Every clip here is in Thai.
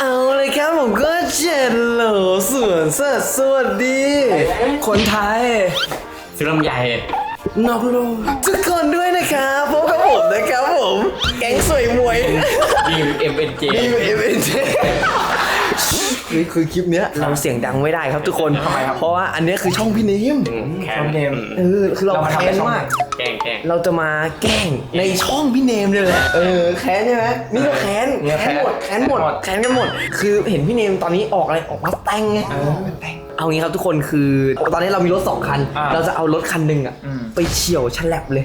เอาเลยครับผมก็เจ็ดโหลส่วนสดสวัสดี คนไทยซื้อลำไยนอกโลกทุกคนด้วยนะครับพบกับผมนะครับผม แก๊งสวยมวยบีมเอ็มเอ็นเจนี่เอเวนเจ นี่คือคลิปเนี้ยเราเสียงดังไม่ได้ครับทุกคนทำไมครับเพราะว่าอันเนี้ยคือช่องพี่เนมแคนเนมเออคือเราเรามาทำแค้ในนช่อง มากแกล้งแกล้ง เราจะมาแกล้งในช่องพี่เนมเลยแหละเออแค้นใช่ไหมนี่ก็แค้นเนี่ยแค้นหมดแค้แค้นนหมดหมด แค้นกันหมด คือเห็นพี่เนมตอนนี้ออกอะไรออกมาแต่งไงเอางี้ครับทุกคนคือตอนนี้เรามีรถสองคัน อ่าเราจะเอารถคันหนึ่งอะอืม ไปเฉี่ยวฉลับเลย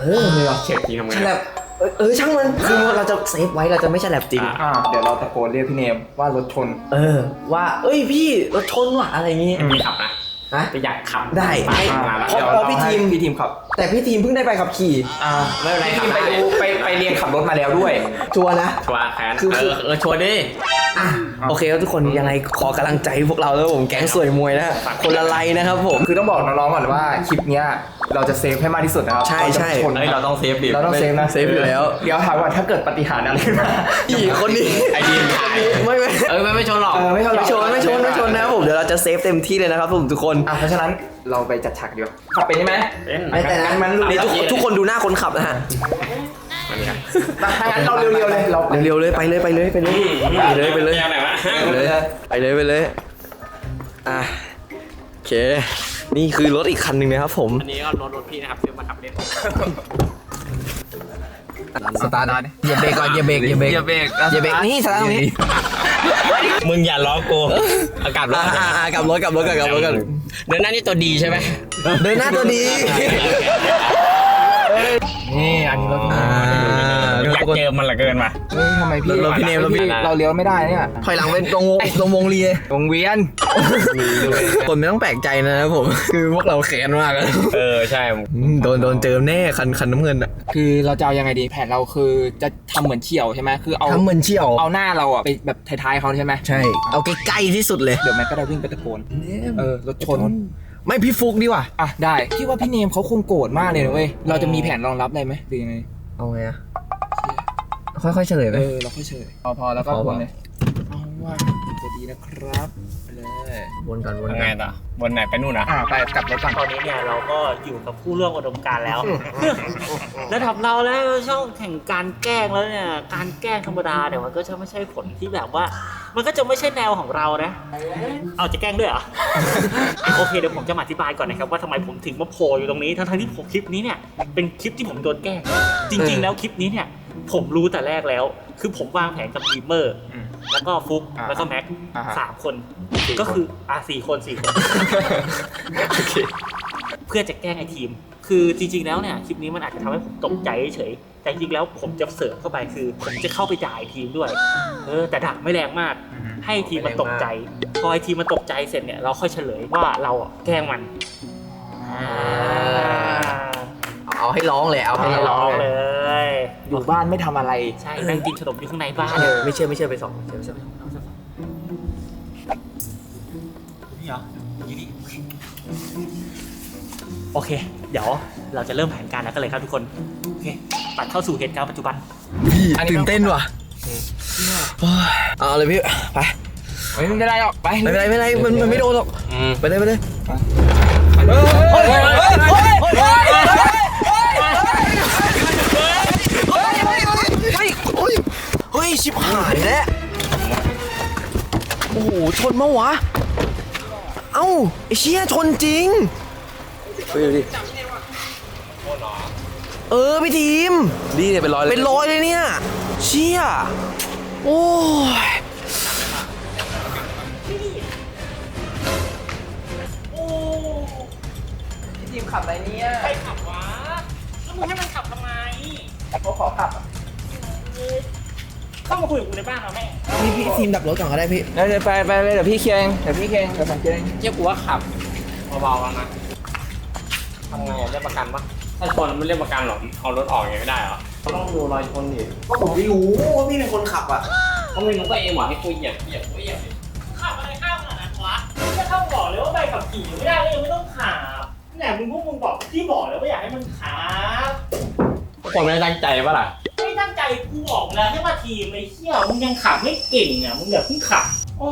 เออเช็คทีทำไงฉลับ เออเออช่างมันคือเราจะเซฟไว้เราจะไม่ฉลับจริงอะอ่าเดี๋ยวเราตะโกนเรียกพี่เนมว่ารถชน เออ ว่า เอ้ยพี่รถชนว่ะอะไรอย่างงี้มีขับนะนะจะอยากขับได้ไปมาแล้วเพราะเดี๋ยวเพราะเราพี่ทีมให้พี่ทีมขับ แต่พี่ทีมเพิ่งได้ไปขับขี่ อ่าไม่เป็นไรพี่ขัทีบมไปได้ดูไปไปเรียนขับรถมาแล้วด้วย ชัวร์นะชัวร์แคนคือเออเออชัวร์ดิอะโอเคครับทุกคนยังไงขอกำลังใจพวกเราแล้วผมแก๊งสวยมวยนะคนละไลน์นะครับผมคือต้องบอกน้องๆก่อนว่าคลิปเนี้ย เราจะเซฟให้มากที่สุดนะครับใช่ใช่ เราจะชนเฮ้ยเราต้องเซฟดิเราต้องเซฟนะเซฟอยู่แล้ว เดี๋ยวถามว่าถ้าเกิดปาฏิหารย์อะไรขึ้นมา อีกคนนี้ไอ้ดีมถ่ายไม่ไม่เออไม่ไม่ชนหรอกเออไม่เท่าไหร่ไม่ชนไม่ชนไม่ชนนะครับผมเดี๋ยวเราจะเซฟเต็มที่เลยนะครับผมทุกคนอะเพราะฉะนั้นเราไปจัดฉากดีกว่าขับเป็นใช่ไหมเป็นไม่แต่นะมันนี่ทุกทุกคนดูหน้าคนขับนะฮะมันไงมาถ้างั้นเราเร็วๆเลยเราเร็วๆเลยไปเลยไปเลยไปเลยไปเลยไปเลยแนวไหนวะไปเลยไปเลยไปเลยอะโอเค นี่คือรถอีกคันหนึ่งนะครับผม อันนี้ก็รถรถพี่นะครับซื้อมาขับเล่นสตาร์ทเหยียบเบรกก่อนเหยียบเบรกเหยียบเบรกอย่าเบรกเหยียบเบรกนี่สตาร์ทตรงนี้มึงอย่าล้อกูอากาศร้ออ่านอ่าอ่ากลับรถกลับรถกลับรถกันเดินหน้านี่ตัวดีใช่ไหมเดินหน้าตัวดีนี่อันนี้รถพี่ เนอ่ามอยากเจอมันเหลือเกินว่ะเฮ้ยทำไมพี่รถพี่เนมรถพี่ เราเลี้ยวไม่ได้เนี่ยถอยหลังเป็นตรงวงตรงวงเลียวงเวียน คนไม่ต้องแปลกใจนะครับผม คือพวกเราแค้นมากอะเออใช่ อืมโดนโดนเจอแน่คันคันน้ำเงินอะคือเราจะเอายังไงดีแผนเราคือจะทำเหมือนเฉียวใช่ไหมคือเอาทำเหมือนเชี่ยว เอาหน้าเราอะไปแบบท้ายๆเขาใช่ไหมใช่ เอาใกล้ๆที่สุดเลย เดี๋ยวแม็กก็ได้วิ่งไปตะโกนเออรถชนไม่พี่ฟุกดีกว่า อะได้พี่ว่าพี่เนมเขาคงโกรธมากเลยนะเว้ยเราจะมีแผนรองรับอะไรไหมหรือยังไงเอาไงอะ ค่อยๆเฉลยไปเออเราค่อยเฉยพอพอแล้วก็พอวนเลยเอาว่าจะดีนะครับไปเลยวนก่อนวนยังก่ไงอนต่อวันไหนไปนู่นนะอะไปกลับรถก่อนตอนนี้เนี่ยเราก็อยู่กับผู้ร่วมอุดมการณ์แล้ว ระดับเราแล้วช่องแข่งการแกล้งแล้วเนี่ย การแกล้งธรรมดาเนี่ยมันก็จะไม่ใช่ผลที่แบบว่า มันก็จะไม่ใช่แนวของเรานะ เอาจะแกล้งด้วยเหรอ โอเคเดี๋ยวผมจะมาอธิบายก่อนนะครับว่าทำไมผมถึงมาโผล่อยู่ตรงนี้ทั้งๆที่ผมคลิปนี้เนี่ยเป็นคลิปที่ผมโดนแกล้งจริง ๆ แล้วคลิปนี้เนี่ย ผมรู้แต่แรกแล้ว คือผมวางแผนกับดีมเมอร์ อืม แล้วก็ฟุก อ่าแล้วก็แม็กอ่าฮะสามคนก็คืออะสี่คนสี่คนเพื่อจะแกล้งไอ้ทีม คือจริง ๆ แล้วเนี่ยคลิปนี้มันอาจจะทำให้ผมตกใจเฉยแต่จริงๆแล้วผมจะเสริมเข้าไปคือ ผมจะเข้าไปด่าไอ้ทีมด้วย เออ แต่ด่าไม่แรงมากให้ทีมมันตกใจ พอไอ้ทีมมันตกใจเสร็จเนี่ยเราค่อยเฉลยว่าเราอะแกล้งมันอ่าเอาให้ร้องเลยเอาให้ให้ร้ร้อองงเลยเลย อยู่บ้านไม่ทำอะไรใช่นั่งกินขนมอยู่ข้างในบ้านเออไม่เชื่อไม่เชื่อไปสองเชื่อเชื่อนี่เหรออยู่นี่โอเค เดี๋ยวเราจะเริ่มแผนการแล้วกันเลยครับทุกคนโอเคตัดเข้าสู่เหตุการณ์ปัจจุบันพี่อันนี้ตื่นเต้นว่ะโอ้ยเอาเลยพี่ไปเฮ้ยไม่ได้หรอกไปไม่เป็นไรไม่เป็นไรมันมันไม่โดนหรอกอืมไปเลยไปเลย เฮ้ยเฮ้ยเฮ้ยเฮ้ยเฮ้ย เฮ้ยเฮ้ยเฮ้ ยชิบหายแล้วโอ้โหชนมาวะ เอ้าไอ้เชี่ยชนจริง เฮ้ยดูดิเออพี่ทีม ดีเนี่ยเป็นรอยเลยเป็นร้อยเลยเนี่ย เชี่ยโอ้ยพี่ทีมขับอะไรเนี่ยใครขับวะ แล้วมึงให้มันขับทำไมเขาขอขั บเข้ามาคุยกับกูในบ้านเราแม่ พี่พี่ทีมดับรถก่อนก็ได้พี่ เดี๋ยวไปไปไปเดี๋ยวพี่เคลียร์เองเดี๋ยวพี่เคลียร์เองเดี๋ยวผมเคลียร์เองเจ้ากูว่าขับเบาๆแล้วนะทำไงอะเรียกประกันปะถ้าชนไม่เรียกประกันหรอกเอารถออกอย่างงี้ไม่ได้เหรอต้องดูรอยชนดิก็ผมไม่รู้ว่าพี่เป็นคนขับอะก็ไม่รู้ก็เองบอกให้กูเหยียบเหยียบกูเหยียบดิขับอะไรข้าวขนาดนั้นวะไม่เข้าบอกเลยว่าใบขับขี่ไม่ได้ก็ยังไม่ต้องขับเนี่ยมึงพวกมึงบอกที่บอกแล้วว่าอยากให้มันขับคนไม่ได้ตั้งใจปะล่ะไม่ตั้งใจ กูบอกแล้วให้มาทีมไอ้เหี้ยมึงยังขับไม่เก่งอะมึงอย่าเพิ่งขับโอ้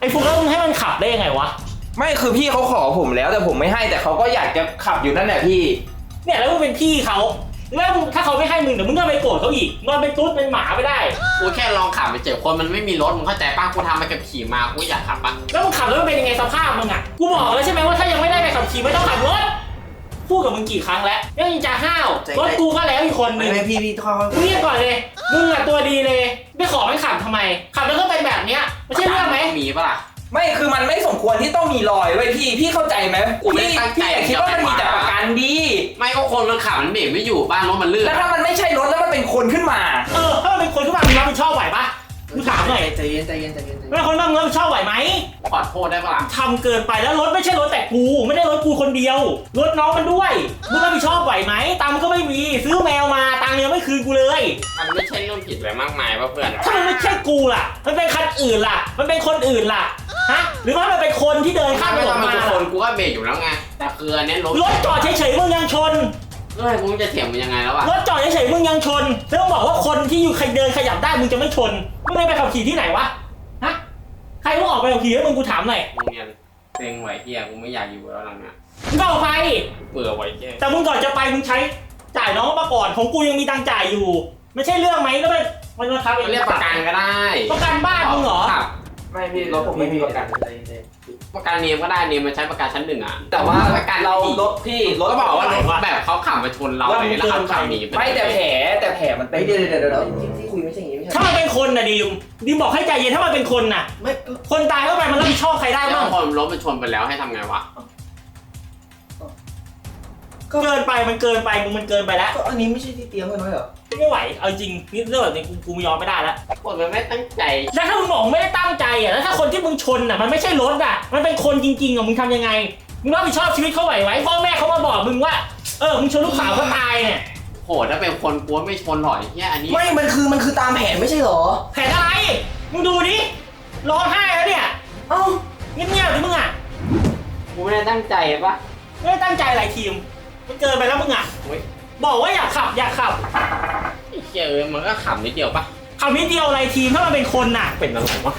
ไอ้ฟุกแล้วมึงให้มันขับได้ยังไงวะ ไม่คือพี่เขาขอผมแล้วแต่ผมไม่ให้แต่เขาก็อยากจะขับอยู่นั่นแหละพี่ เนี่ยแล้วมึงเป็นพี่เขาแล้วมึงถ้าเขาไม่ให้มึงเดี๋ยวมึงก็ไปโกรธเขาอีกมันเป็นตุ๊ดเป็นหมาไม่ได้ กูแค่ลองขับไปเจอคนมันไม่มีรถมึงเข้าใจป้ะกูทำไปกับขี่มากูอยากขับปะแล้วมึงขับแล้วมันเป็นยังไงสภาพมึงอะกูบอกแล้วใช่ไหมว่าถ้ายังไม่ได้ไปขับขี่ไม่ต้องขับรถ พูดกับมึงกี่ครั้งแล้วยังจะห้าวใจ รถกูก็แล้วอีกคนนึไม่ง ไม่พี่พี่ค่อยมึงเรียกก่อนเลย มึงอะตัวดีเลย ไม่ขอให้ขับทำไม ขับแล้วก็เป็นแบบเนี้ยไม่ใช่เรื่องไหม มีปะล่ะ ไม่คือมันไม่สมควรที่ต้องมีรอยไว้ยพี่ พี่เข้าใจไหมกูไม่พี่ตั้งใจ พี่อย่าคิดว่ามันมีแต่ประกันดีไม่ก็คนมันขับมันเบรกไม่อยู่บ้านรถมันลื่นแล้วถ้ามันไม่ใช่รถแล้วมันเป็นคนขึ้นมา เออ ถ้ามันเป็นคนขึ้นมามึงรับผิดชอบไหวปะ กูถามหน่อยใจเย็นใจเย็นใจเย็นใจไม่เย็นเป็นคนบ้างมึงรับผิดชอบไหวไหมขอโทษได้ปะล่ะทำเกินไปแล้วรถไม่ใช่รถแต่กู ไม่ได้รถกูคนเดียว รถน้องมันด้วยมึงรับผิดชอบไหวไหมตังค์ก็ไม่มี ซื้อแมวมาตังค์ยังไม่คืนกูเลย มันไม่ใช่เรื่องผิดอะไรมากมายป่ะเพื่อนถ้ามันไม่ใช่กูล่ะ มันเป็นคันอื่นล่ะ มันเป็นคนอื่นล่ะฮะหรือว่ามันเป็นคนที่เดินข้าถ้ามถไม่นต้อนงมาเป็นคล่ะนกูก็เบรกอยู่แล้วไงแต่คืออันเนี้ยรถรถจอดเฉยๆมึงยังชน เอ้ยกูจะเถียงมันยังไงแล้วอะรถจอดเฉยๆมึงยังชนแล้วมึงบอกว่าคนที่อยู่ใครเดินขยับได้มึงจะไม่ชนมึงได้ไปขับขี่ที่ไหนวะฮะใครมึงออกไปขับขี่ให้มึงกูถามหน่อยโรงเรียนเซ็งไหวเฮียกูไม่อยากอยู่แล้วหลังเนี้ยมึงก็ออกไป เบื่อไหวเฮียแต่มึงก่อนจะไปมึงใช้จ่ายน้องมาก่อนของกูยังมีตังค์จ่ายอยู่ ไม่ใช่เรื่องไหมแล้วมันมันมาครับเรียกประกันก็ได้ ประกันบ้านมึงเหรอครับไม่พี่รถผมไม่มีประกันใจเย็นใจเย็น ประกันเนียมก็ได้เนียมมันใช้ประกันชั้นหนึ่งอะแต่ว่าประกันเรารถพี่รถก็บอกว่ารถแบบเขาขับมาชนเราเลยแล้วเขาขับหนีปไม่แต่แผลแต่แผลมันเป็เฮ้นยเดี๋ยวเดี๋ยวเดี๋ยวที่ที่คุยไม่ใช่อย่างนี้ไม่ใช่ถ้ามันเป็นคนน่ะดิมดิมบอกให้ใจเย็นถ้ามันเป็นคนน่ะ ไม่คนตายเข้าไปมันรับผิดชอบใครได้แล้วบ้างคนรถมันชนไปแล้วให้ทำไงวะ เกินไปมันเกินไปมึงมันเกินไปแล้ว ก็อันนี้ไม่ใช่ที่เตรียมไว้น้อยเหรอ ไม่ไหว เอาจริงนี่เรื่องแบบนี้กูกูยอมไม่ได้แล้วคนมันไม่ตั้งใจ แล้วถ้ามึงบอกไม่ได้ตั้งใจอะ แล้วถ้าคนที่มึงชนอะ มันไม่ใช่รถอะ มันเป็นคนจริงๆอะ มึงทำยังไง มึงรับผิดชอบชีวิตเขาไหวไหมพ่อแม่เขามาบอกมึงว่า เออ มึงชนลูกสาวเขาตายเนี่ย โหถ้าเป็นคนกลัวไม่ชนหรอกไอ้เฮียอันนี้ ไม่ มันคือมันคือตามแผนไม่ใช่เหรอ แผนอะไร มึงดูดิร้องไห้แล้วเนี่ย เอ้า เงียบๆดิมึงอะ กูไม่ได้ตั้งใจปะไม่ได้ตั้งใจหลายทีม มันเกินไปแล้วมึงอะโอ้ยบอกว่าอยากขับอยากขับไอ้เฮียเออมันก็ขับนิดเดียวปะขับนิดเดียวอะไรทีมถ้ามันเป็นคนน่ะ เป็นอะไรวะ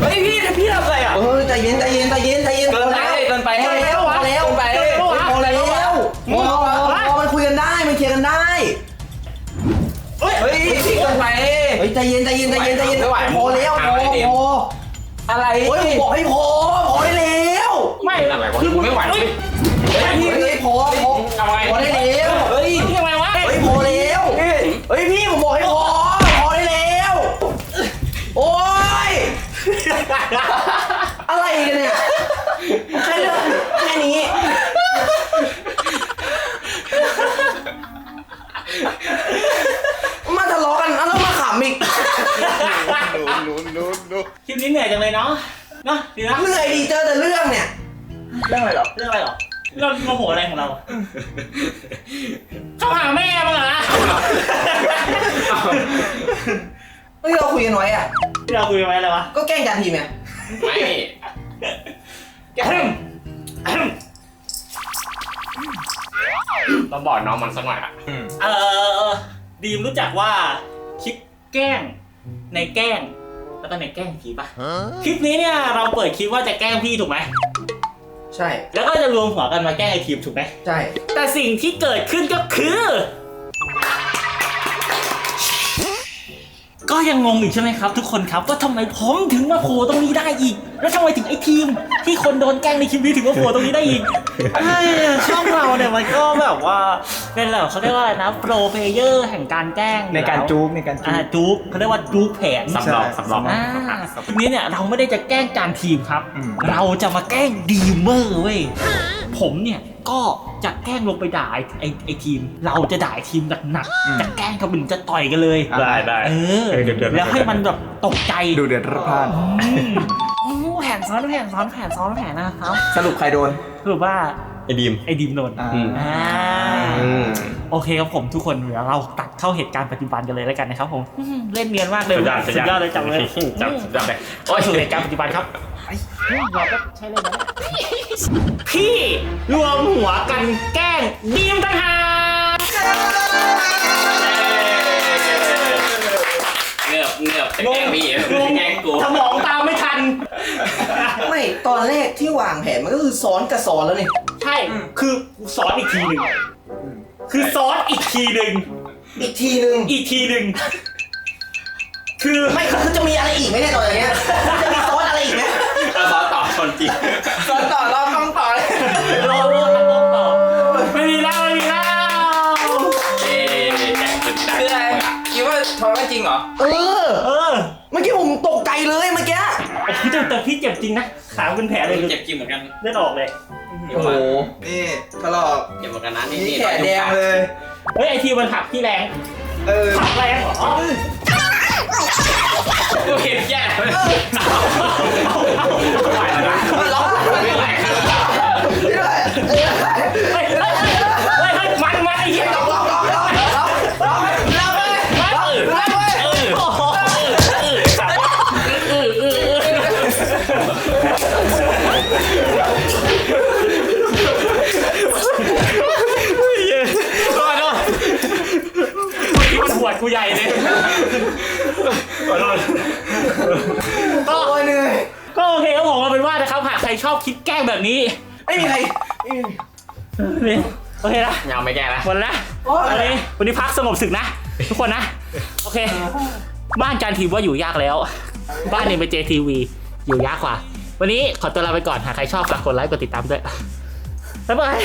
เฮ้ยพี่พี่ทำอะไรอะเออใจเย็นใจเย็นใจเย็นใจเย็นเกินไปเกินไปพอแล้วพอแล้วเกินไปพอแล้วพอแล้วพอพอมันคุยกันได้มันเคลียร์กันได้เฮ้ยเฮ้ยพี่เกินไปเฮ้ยใจเย็นใจเย็นใจเย็นใจเย็นไม่ไหวพอแล้วพอพออะไรโอ้ยผมบอกให้พอพอได้แล้ว ไม่เป็นอะไรวะกูไม่ไหวเฮ้ยเฮ้ยพี่เฮ้ยพอพอทำไมพอได้แล้วเฮ้ยทำไมวะเฮ้ยพอแล้วเฮ้ยพี่ผมบอกให้พอพอได้แล้วโอ้ยอะไรกันเนี่ยแค่เรื่องแค่นี้มาทะเลาะกันแล้วมาขำอีกคลิปนี้เหนื่อยจังเลยเนาะเนาะดีนะเหนื่อยดีเจอแต่เรื่องเนี่ย เรื่องอะไรหรอ เรื่องอะไรหรอ เราโมโหอะไรของเรา เข้าหาแม่มึงเหรอเฮ้ยเราคุยกันไว้อะที่เราคุยกันไว้อะไรวะก็แกล้งจานทีมไงไม่อืมอืมต้องบอกน้องมันสักหน่อยอะเออดีมรู้จักว่าคลิปแกล้งในแกล้งแล้วก็ในแกล้งผีปะคลิปนี้เนี่ยเราเปิดคลิปว่าจะแกล้งพี่ถูกไหม ใช่ แล้วก็จะรวมหัวกันมาแกล้งไอทีมถูกไหมใช่ แต่สิ่งที่เกิดขึ้นก็คือ ก็ยังงงอีกใช่ไหมครับ ทุกคนครับว่าทำไมผมถึงมาโผล่ตรงนี้ได้อีก แล้วทำไมถึงไอ้ทีม ที่คนโดนแกล้งในคลิปนี้ถึงมาโผล่ตรงนี้ได้อีกไอ้ช่องเราเนี่ยมันก็แบบว่าเป็นแบบเขาเรียกว่าอะไรนะโปรเพเยอร์แห่งการแกล้งในการอยู่แล้วจูบในการจูอ่าบ จูบเขาเรียกว่าจูบแผน สำรองใช่สำรองอ่าทีนี้เนี่ยเราไม่ได้จะแกล้งการทีมครับ อืม เราจะมาแกล้งดีมเมอร์เว้ยผมเนี่ยก็จะแกล้งลงไปด่าไอ้ไอ้ไอ้ทีม เราจะด่าไอ้ทีมหนักอืม ๆจะแกล้งเขาเป็นจะต่อยกันเลยได้ได้ เออเออเดือดๆแล้วให้มันแบบตกใจดูเดือดรพาน อืมอืมแผนซ้อนแผนซ้อนแผนซ้อนแผนนะครับสรุปใครโดนคือว่าไอ้ดีม ไอ้ดีมโดนอ่า อืม อ่า อืม โอเคครับผมทุกคนเดี๋ยวเราตัดเข้าเหตุการณ์ปัจจุบันกันเลยแล้วกันนะครับผมอืมเล่นเนียนมากเลยสุดยอดสุดยอดเลยจังเลยจับสุดยอดเลยโอ้ย สู่เหตุการณ์ปัจจุบันครับ เฮ้ยเรก็ใช่เลยนะพี่รวมหัวกันแกล้งดีมต่างหากเงือบเงือบแกล้งมีแกล้งกูสมองตามไม่ทัน ไม่ตอนแรกที่วางแผนมันก็คือซ้อนกับซ้อนแล้วนี่ ใช่ คือซ้อนอีกทีหนึ่ง คือซ้อนอีกทีหนึ่ง อีกทีหนึ่ง อีกทีหนึ่ง คือไม่คือจะมีอะไรอีกไหมเนี่ยตอนเนี้ยจะมีซ้อน ซ้อนต่อชนจริงซ้อนต่อเราต้องต่อเลยรอรอรอต่อไม่มีแล้วไม่มีแล้วเอ๊แกงสุดดังคืออะไรคิดว่าทอยว่าจริงเหรอ เออ เออเมื่อกี้ผมตกใจเลยเมื่อกี้พี่แต่แต่พี่เจ็บจริงนะ ขาเป็นแผลเลยเจ็บจริงเหมือนกันเลือดออกเลยโอ้โห นี่ถลอกเจ็บเหมือนกันนะนี่นี่นี่แขนแดงเลย เฮ้ยไอทีมันหักที่แรง เออหักแรงเหรอกูเห็นแย่เลย มันมันไอ้เหี้ยร้องร้องร้องร้องร้องร้องเลยมันร้องเลยโอ้โหเออเออเออขอโทษเมื่อกี้มันปวดกูใหญ่เลยขอโทษก็โอ้ยเหนื่อย ก็โอเคครับผมเอาเป็นว่านะครับหากใครชอบคิดแกล้งแบบนี้ ไม่มีใครนี่โอเคนะยังไม่แก้นะหมดแล้ววันนี้วันนี้พักสงบศึกนะ ทุกคนนะ โอเค บ้านจานทีมว่าอยู่ยากแล้ว บ้านเอ็มเจทีวีอยู่ยากกว่า วันนี้ขอตัวลาไปก่อน หากใครชอบฝากกดไลค์กดติดตามด้วยบ๊ายบาย